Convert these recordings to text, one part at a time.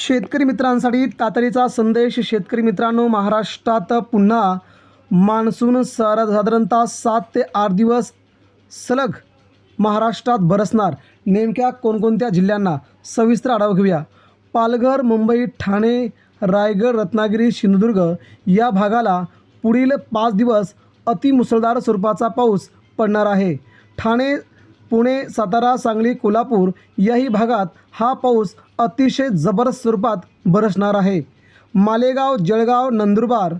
शेतकरी मित्रांसाठी तातडीचा संदेश. शेतकरी मित्रांनो महाराष्ट्रात पुन्हा मान्सून सारा साधारणतः सात ते आठ दिवस सलग महाराष्ट्रात बरसणार. नेमक्या कोणकोणत्या जिल्ह्यांना? सविस्तर आढावा घेऊया. पालघर मुंबई ठाणे रायगड रत्नागिरी सिंधुदुर्ग या भागाला पुढील पाच दिवस अतिमुसळधार स्वरूपाचा पाऊस पडणार आहे. ठाणे पुणे सातारा सांगली कोल्हापूर याही भागात हा पाऊस अतिशय जबरदस्त स्वरूपात बरसणार आहे. मालेगाव जळगाव नंदुरबार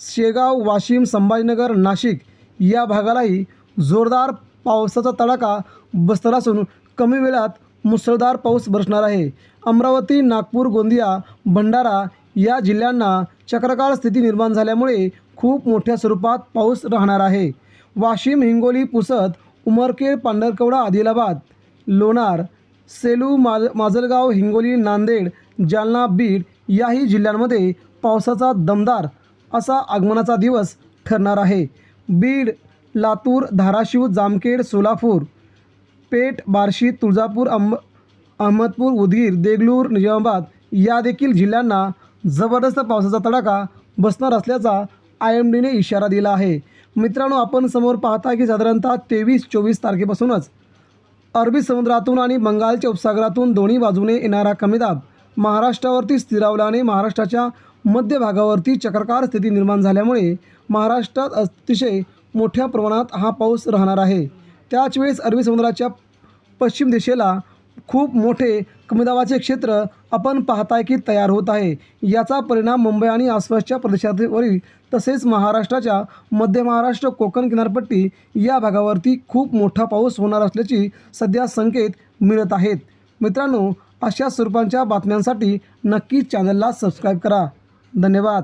शेगाव वाशिम संभाजीनगर नाशिक या भागालाही जोरदार पावसाचा तडाखा बसणार असून कमी वेळात मुसळधार पाऊस बरसणार आहे. अमरावती नागपूर गोंदिया भंडारा या जिल्ह्यांना चक्रकाळ स्थिती निर्माण झाल्यामुळे खूप मोठ्या स्वरूपात पाऊस राहणार आहे. वाशिम हिंगोली पुसद उमरखेड पांढरकवडा आदिलाबाद लोणार सेलू माज माजलगाव हिंगोली नांदेड जालना बीड याही जिल्ह्यांमध्ये पावसाचा दमदार असा आगमनाचा दिवस ठरणार आहे. बीड लातूर धाराशिव जामखेड सोलापूर पेठ बार्शी तुळजापूर अंब अहमदपूर उदगीर देगलूर निजामाबाद या देखील जिल्ह्यांना जबरदस्त पावसाचा तडाखा बसणार असल्याचा आय एम डीने इशारा दिला आहे. मित्रांनो आपण समोर पाहता की साधारणतः तेवीस चोवीस तारखेपासूनच अरबी समुद्रातून आणि बंगालच्या उपसागरातून दोन्ही बाजूने येणारा कमी दाब महाराष्ट्रावरती स्थिरावल्याने महाराष्ट्राच्या मध्य भागावरती चक्रकार स्थिती निर्माण झाल्यामुळे महाराष्ट्रात अतिशय मोठ्या प्रमाणात हा पाऊस राहणार आहे. त्याच वेळेस अरबी समुद्राच्या पश्चिम दिशेला खूप मोठे कमीदाबाचे क्षेत्र आपण पाहताय की तयार होत आहे. याचा परिणाम मुंबई आणि आसपासच्या प्रदेशावरील तसेच महाराष्ट्राच्या मध्य महाराष्ट्र कोकण किनारपट्टी या भागावरती खूप मोठा पाऊस होणार असल्याची सध्या संकेत मिळत आहेत. मित्रांनो अशा स्वरूपांच्या बातम्यांसाठी नक्कीच चॅनलला सबस्क्राईब करा. धन्यवाद.